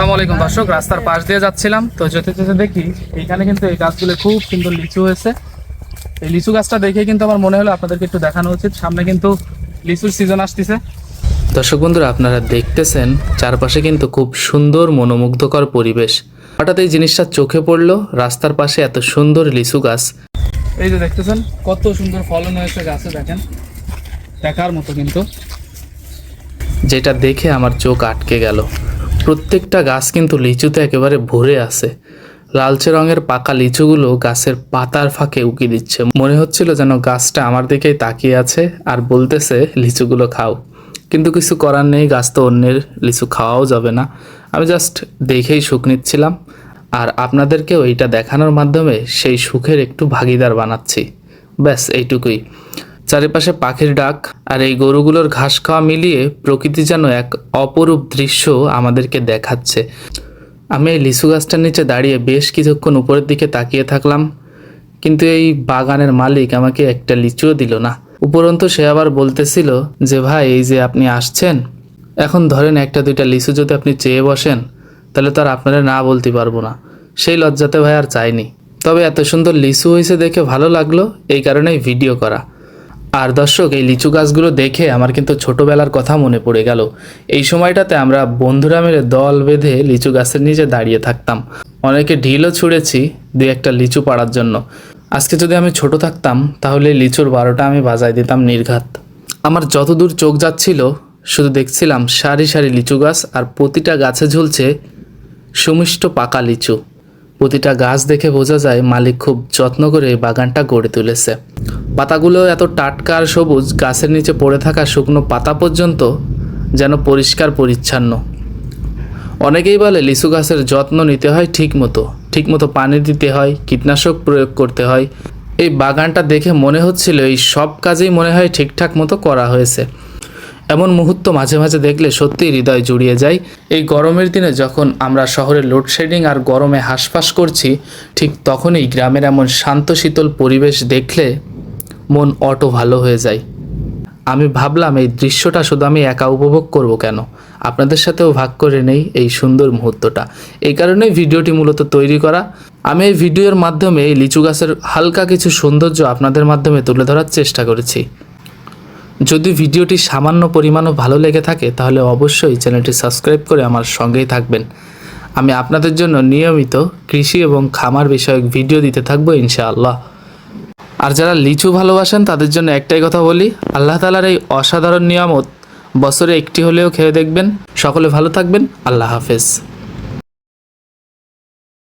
আসসালামু আলাইকুম দর্শক, রাস্তার পাশ দিয়ে যাচ্ছিলাম। তো যেতে যেতে দেখি এইখানে কিন্তু এই গাছগুলো খুব সুন্দর লিচু হয়েছে। এই লিচু গাছটা দেখে কিন্তু আমার মনে হলো আপনাদেরকে একটু দেখানো উচিত। সামনে কিন্তু লিচুর সিজন আসতেছে। দর্শক বন্ধুরা, আপনারা দেখতেছেন, চারপাশে কিন্তু খুব সুন্দর মনোমুগ্ধকর পরিবেশ। হঠাৎ এই জিনিসটা চোখে পড়ল, রাস্তার পাশে এত সুন্দর লিচু গাছ। এই যে দেখতেছেন, কত সুন্দর ফলন হয়েছে গাছে, দেখেন। দেখার মতো কিন্তু। যেটা দেখে আমার চোখ আটকে গেল। প্রত্যেকটা গাছ কিন্তু লিচুতে একেবারে ভরে আছে। লালচে রঙের পাকা লিচুগুলো গাছের পাতার ফাঁকে উকি দিচ্ছে। মনে হচ্ছিল যেন গাছটা আমার দিকেই তাকিয়ে আছে আর বলতেছে, লিচুগুলো খাও। কিন্তু কিছু করার নেই, গাছ তো অন্যের লিচু খাওয়াও যাবে না। আমি জাস্ট দেখেই সুখ নিচ্ছিলাম। আর আপনাদেরকেও এইটা দেখানোর মাধ্যমে সেই সুখের একটু ভাগিদার বানাচ্ছি। ব্যাস, এইটুকুই। চারিপাশে পাখির ডাক আর এই গরুগুলোর ঘাস খাওয়া মিলিয়ে প্রকৃতি যেন এক অপরূপ দৃশ্য আমাদেরকে দেখাচ্ছে। আমি এই লিচু গাছটার নিচে দাঁড়িয়ে বেশ কিছুক্ষণ উপরের দিকে তাকিয়ে থাকলাম, কিন্তু এই বাগানের মালিক আমাকে একটা লিচুও দিল না। উপরন্তু সে আবার বলতেছিল যে, ভাই, এই যে আপনি আসছেন, এখন ধরেন একটা দুইটা লিচু যদি আপনি চেয়ে বসেন, তাহলে তো আর আপনারা না বলতে পারব না। সেই লজ্জাতে ভাই আর চাইনি। তবে এত সুন্দর লিচু হয়েছে দেখে ভালো লাগল, এই কারণেই ভিডিও করা। আর দর্শক, এই লিচু গাছগুলো দেখে আমার কিন্তু ছোটবেলার কথা মনে পড়ে গেল। এই সময়টাতে আমরা বন্ধুরা মিলে দল বেঁধে লিচু গাছের নিচে দাঁড়িয়ে থাকতাম। অনেকে ঢিলও ছুঁড়েছি দু একটা লিচু পাড়ার জন্য। আজকে যদি আমি ছোট থাকতাম, তাহলে লিচুর বারোটা আমি বাজায় দিতাম নির্ঘাত। আমার যতদূর চোখ যাচ্ছিল, শুধু দেখছিলাম সারি সারি লিচু গাছ আর প্রতিটা গাছে ঝুলছে সুমিষ্ট পাকা লিচু। প্রতিটা গাছ দেখে বোঝা যায় মালিক খুব যত্ন করে এই বাগানটা গড়ে তুলেছে। পাতাগুলো এত টাটকা আর সবুজ, গাছের নিচে পড়ে থাকা শুকনো পাতা পর্যন্ত যেন পরিষ্কার পরিচ্ছন্ন। অনেকেই বলে লিচু গাছের যত্ন নিতে হয় ঠিক মতো ঠিক মতো পানি দিতে হয়, কীটনাশক প্রয়োগ করতে হয়। এই বাগানটা দেখে মনে হচ্ছিল এই সব কাজেই মনে হয় ঠিকঠাক মতো করা হয়েছে। এমন মুহূর্ত মাঝে মাঝে দেখলে সত্যিই হৃদয় জুড়িয়ে যায়। এই গরমের দিনে যখন আমরা শহরে লোডশেডিং আর গরমে হাঁসফাঁস করছি, ঠিক তখনই গ্রামের এমন শান্ত শীতল পরিবেশ দেখলে মন অটো ভালো হয়ে যায়। আমি ভাবলাম, এই দৃশ্যটা শুধু আমি একা উপভোগ করব কেন? আপনাদের সাথেও ভাগ করে নেই এই সুন্দর মুহূর্তটা। এই কারণেই ভিডিওটি মূলত তৈরি করা। আমি এই ভিডিওর মাধ্যমে এই লিচু গাছের হালকা কিছু সৌন্দর্য আপনাদের মাধ্যমে তুলে ধরার চেষ্টা করেছি। যদি ভিডিওটি সামান্য পরিমাণও ভালো লেগে থাকে, তাহলে অবশ্যই চ্যানেলটি সাবস্ক্রাইব করে আমার সঙ্গেই থাকবেন। আমি আপনাদের জন্য নিয়মিত কৃষি এবং খামার বিষয়ক ভিডিও দিতে থাকব ইনশাআল্লাহ। আর যারা লিচু ভালোবাসেন, তাদের জন্য একটাই কথা বলি, আল্লাহ তালার এই অসাধারণ নিয়ামত বছরে একটি হলেও খেয়ে দেখবেন। সকলে ভালো থাকবেন, আল্লাহ হাফেজ।